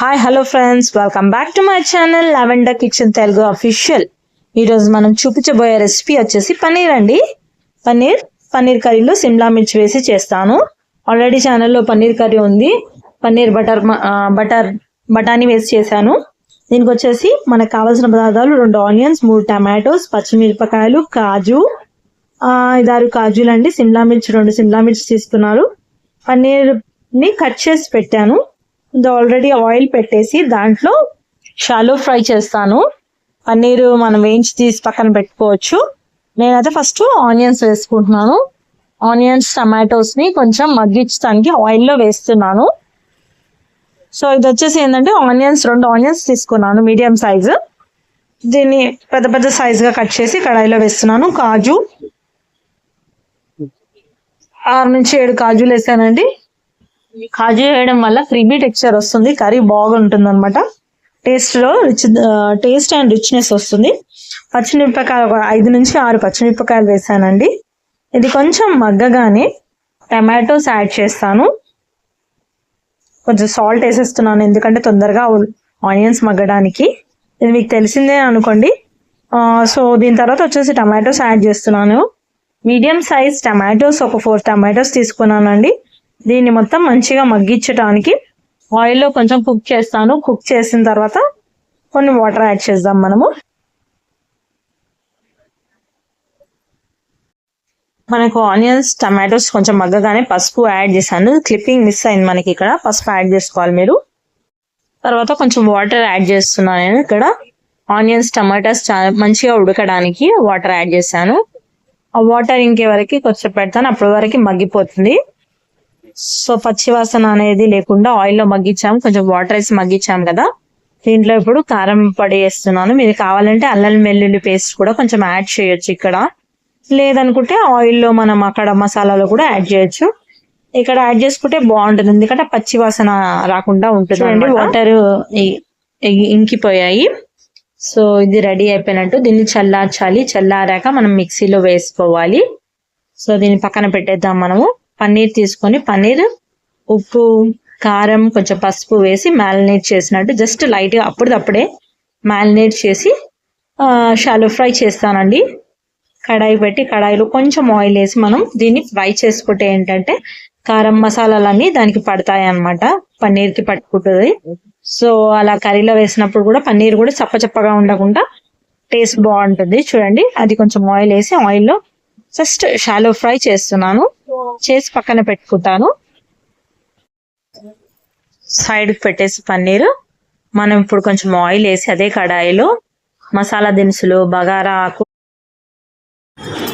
Hi hello friends welcome back to my channel lavender kitchen Telugu official ఈరోజు మనం చూపించబోయే recipe వచ్చేసి పన్నీర్ అండి. పన్నీర్ పన్నీర్ కర్రీలో సిమ్లా మిర్చి వేసి చేస్తాను. ఆల్రెడీ ఛానల్లో పన్నీర్ కర్రీ ఉంది. పన్నీర్ బటర్ బటర్ బఠానీ వేసి చేశాను. దీనికి వచ్చేసి మనకు కావాల్సిన పదార్థాలు రెండు ఆనియన్స్ మూడు టమాటోస్ పచ్చిమిరపకాయలు కాజు. ఆ, ఐదారు కాజులు అండి సిమ్లా మిర్చి రెండు సిమ్లా మిర్చి తీసుకున్నారు. పన్నీర్ని కట్ చేసి పెట్టాను. ఆల్రెడీ ఆయిల్ పెట్టేసి దాంట్లో షాలో ఫ్రై చేస్తాను. పన్నీరు మనం వేయించి తీసి పక్కన పెట్టుకోవచ్చు. నేనైతే ఫస్ట్ ఆనియన్స్ వేసుకుంటున్నాను. ఆనియన్స్ టమాటోస్ని కొంచెం మగ్గించడానికి ఆయిల్లో వేస్తున్నాను. సో ఇది వచ్చేసి ఏంటంటే ఆనియన్స్ రెండు ఆనియన్స్ తీసుకున్నాను మీడియం సైజు దీన్ని పెద్ద పెద్ద సైజుగా కట్ చేసి కడాయిలో వేస్తున్నాను. కాజు. ఆరు నుంచి ఏడు కాజులు వేసానండి. కాజు వేయడం వల్ల క్రీమీ టెక్స్చర్ వస్తుంది కర్రీ బాగుంటుంది అనమాట టేస్ట్లో రిచ్ టేస్ట్ అండ్ రిచ్నెస్ వస్తుంది. పచ్చిమిరపకాయలు ఒక ఐదు నుంచి ఆరు పచ్చిమిరపకాయలు వేసానండి. ఇది కొంచెం మగ్గగానే టమాటోస్ యాడ్ చేస్తాను. కొంచెం సాల్ట్ వేసేస్తున్నాను ఎందుకంటే తొందరగా ఆనియన్స్ మగ్గడానికి. ఇది మీకు తెలిసిందే అనుకోండి. సో దీని తర్వాత వచ్చేసి టమాటోస్ యాడ్ చేస్తున్నాను. మీడియం సైజ్ టమాటోస్ ఒక ఫోర్ టమాటోస్ తీసుకున్నానండి. దీన్ని మొత్తం మంచిగా మగ్గించడానికి ఆయిల్లో కొంచెం కుక్ చేస్తాను. కుక్ చేసిన తర్వాత కొన్ని వాటర్ యాడ్ చేద్దాం మనము. మనకు ఆనియన్స్ టమాటోస్ కొంచెం మగ్గగానే పసుపు యాడ్ చేశాను. క్లిప్పింగ్ మిస్ అయింది మనకి ఇక్కడ. పసుపు యాడ్ చేసుకోవాలి మీరు. తర్వాత కొంచెం వాటర్ యాడ్ చేస్తున్నాను నేను ఇక్కడ. ఆనియన్స్ టమాటాస్ చాలా మంచిగా ఉడకడానికి వాటర్ యాడ్ చేశాను. ఆ వాటర్ ఇంకే వరకు కొంచెం పెడతాను. అప్పటి వరకు మగ్గిపోతుంది. సో పచ్చివాసన అనేది లేకుండా ఆయిల్లో మగ్గించాము కొంచెం వాటర్ వేసి మగ్గించాము కదా. దీంట్లో ఇప్పుడు కారం పొడి వేస్తున్నాను. మీరు కావాలంటే అల్లం వెల్లుల్లి పేస్ట్ కూడా కొంచెం యాడ్ చేయొచ్చు ఇక్కడ. లేదనుకుంటే ఆయిల్లో మనం అక్కడ మసాలాలో కూడా యాడ్ చేయొచ్చు. ఇక్కడ యాడ్ చేసుకుంటే బాగుంటుంది. ఎందుకంటే పచ్చి వాసన రాకుండా ఉంటుంది వాటర్ ఇంకిపోయాయి. సో ఇది రెడీ అయిపోయినట్టు దీన్ని చల్లార్చాలి. చల్లారాక మనం మిక్సీలో వేసుకోవాలి. సో దీన్ని పక్కన పెట్టేద్దాం మనము. పన్నీర్ తీసుకొని పన్నీర్ ఉప్పు కారం కొంచెం పసుపు వేసి మ్యారినేట్ చేసినట్టు జస్ట్ లైట్గా అప్పటిదప్పుడే మ్యారినేట్ చేసి షాలో ఫ్రై చేస్తానండి. కడాయి పెట్టి కడాయిలో కొంచెం ఆయిల్ వేసి మనం దీన్ని ఫ్రై చేసుకుంటే ఏంటంటే కారం మసాలాలన్నీ దానికి పడతాయి అన్నమాట పన్నీర్కి పట్టుకుంటుంది. సో అలా కర్రీలో వేసినప్పుడు కూడా పన్నీర్ కూడా చప్ప చప్పగా ఉండకుండా టేస్ట్ బాగుంటుంది. చూడండి అది కొంచెం ఆయిల్ వేసి ఆయిల్లో జస్ట్ షాలో ఫ్రై చేస్తున్నాను. చేసి పక్కన పెట్టుకుంటాను. సైడ్ పెట్టేసి పన్నీరు. మనం ఇప్పుడు కొంచెం ఆయిల్ వేసి అదే కడాయిలో మసాలా దినుసులు బగారా ఆకు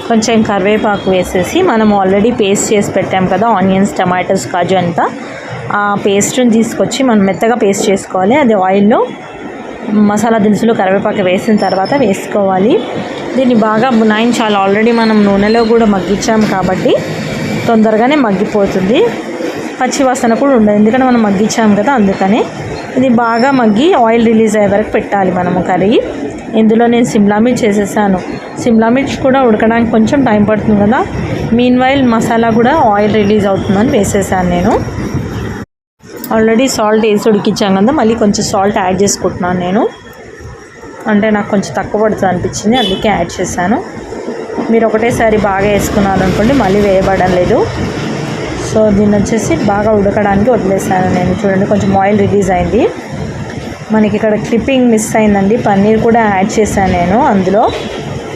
కొంచెం కరివేపాకు వేసేసి మనం ఆల్రెడీ పేస్ట్ చేసి పెట్టాం కదా ఆనియన్స్ టమాటోస్ కాజు అంతా. ఆ పేస్ట్ని తీసుకొచ్చి మనం మెత్తగా పేస్ట్ చేసుకోవాలి. అది ఆయిల్లో మసాలా దినుసులు కరివేపాకు వేసిన తర్వాత వేసుకోవాలి. దీన్ని బాగా మునాయించాలి ఆల్రెడీ మనం నూనెలో కూడా మగ్గించాం కాబట్టి తొందరగానే మగ్గిపోతుంది. పచ్చి వాసన కూడా ఉండదు. ఎందుకంటే మనం మగ్గించాం కదా అందుకని. ఇది బాగా మగ్గి ఆయిల్ రిలీజ్ అయ్యే వరకు పెట్టాలి మనము కర్రీ. ఇందులో నేను సిమ్లా మిర్చి వేసేసాను. సిమ్లా మిర్చి కూడా ఉడకడానికి కొంచెం టైం పడుతుంది కదా. మీన్ వైల్ మసాలా కూడా ఆయిల్ రిలీజ్ అవుతుందని వేసేసాను నేను. ఆల్రెడీ సాల్ట్ వేసి ఉడికించాం కదా మళ్ళీ కొంచెం సాల్ట్ యాడ్ చేసుకుంటున్నాను నేను. అంటే నాకు కొంచెం తక్కువ పడుతుంది అనిపించింది అందుకే యాడ్ చేశాను. మీరు ఒకటేసారి బాగా వేసుకున్నారు అనుకోండి మళ్ళీ వేయబడం లేదు. సో దీన్ని వచ్చేసి బాగా ఉడకడానికి వదిలేసాను నేను. చూడండి కొంచెం ఆయిల్ రిలీజ్ అయింది. మనకి ఇక్కడ క్లిప్పింగ్ మిస్ అయిందండి. పన్నీర్ కూడా యాడ్ చేశాను నేను అందులో.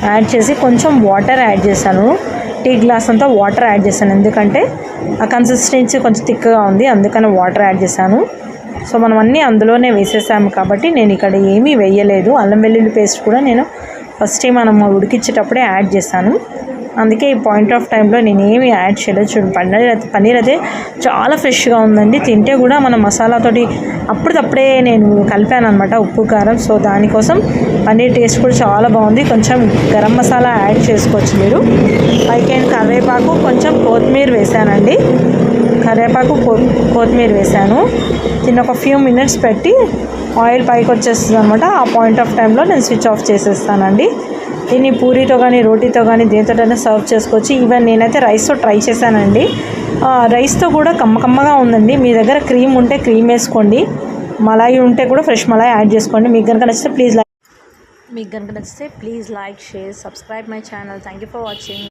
యాడ్ చేసి కొంచెం వాటర్ యాడ్ చేశాను. టీ గ్లాస్ అంతా వాటర్ యాడ్ చేశాను. ఎందుకంటే ఆ కన్సిస్టెన్సీ కొంచెం థిక్గా ఉంది అందుకని వాటర్ యాడ్ చేశాను. సో మనం అన్నీ అందులోనే వేసేసాము కాబట్టి నేను ఇక్కడ ఏమీ వేయలేదు. అల్లం వెల్లుల్లి పేస్ట్ కూడా నేను ఫస్ట్ మనం ఉడికించేటప్పుడే యాడ్ చేశాను. అందుకే ఈ పాయింట్ ఆఫ్ టైంలో నేను ఏమి యాడ్ చేయలేదు. చూడండి పన్నీర్ అయితే పన్నీర్ అయితే చాలా ఫ్రెష్గా ఉందండి. తింటే కూడా మన మసాలాతోటి అప్పటికప్పుడే నేను కలిపాను అనమాట ఉప్పు కారం. సో దానికోసం పన్నీర్ టేస్ట్ కూడా చాలా బాగుంది. కొంచెం గరం మసాలా యాడ్ చేసుకోవచ్చు మీరు. పైకి కరివేపాకు కొంచెం కొత్తిమీర వేసానండి. కరివేపాకు కొ- కొత్తిమీర వేసాను. దీన్ని ఒక ఫ్యూ మినిట్స్ పెట్టి ఆయిల్ పైకి వచ్చేస్తుంది అనమాట ఆ పాయింట్ ఆఫ్ టైంలో నేను స్విచ్ ఆఫ్ చేసేస్తానండి. దీన్ని పూరితో కానీ రోటీతో కానీ దేనితోటైనా సర్వ్ చేసుకోవచ్చు. ఈవెన్ నేనైతే రైస్తో ట్రై చేశానండి. రైస్తో కూడా కమ్మ కమ్మగా ఉందండి. మీ దగ్గర క్రీమ్ ఉంటే క్రీమ్ వేసుకోండి. మలాయి ఉంటే కూడా ఫ్రెష్ మలాయి యాడ్ చేసుకోండి. మీకు కనుక నచ్చితే ప్లీజ్ లైక్ మీకు కనుక నచ్చితే please like share subscribe my channel. Thank you for watching.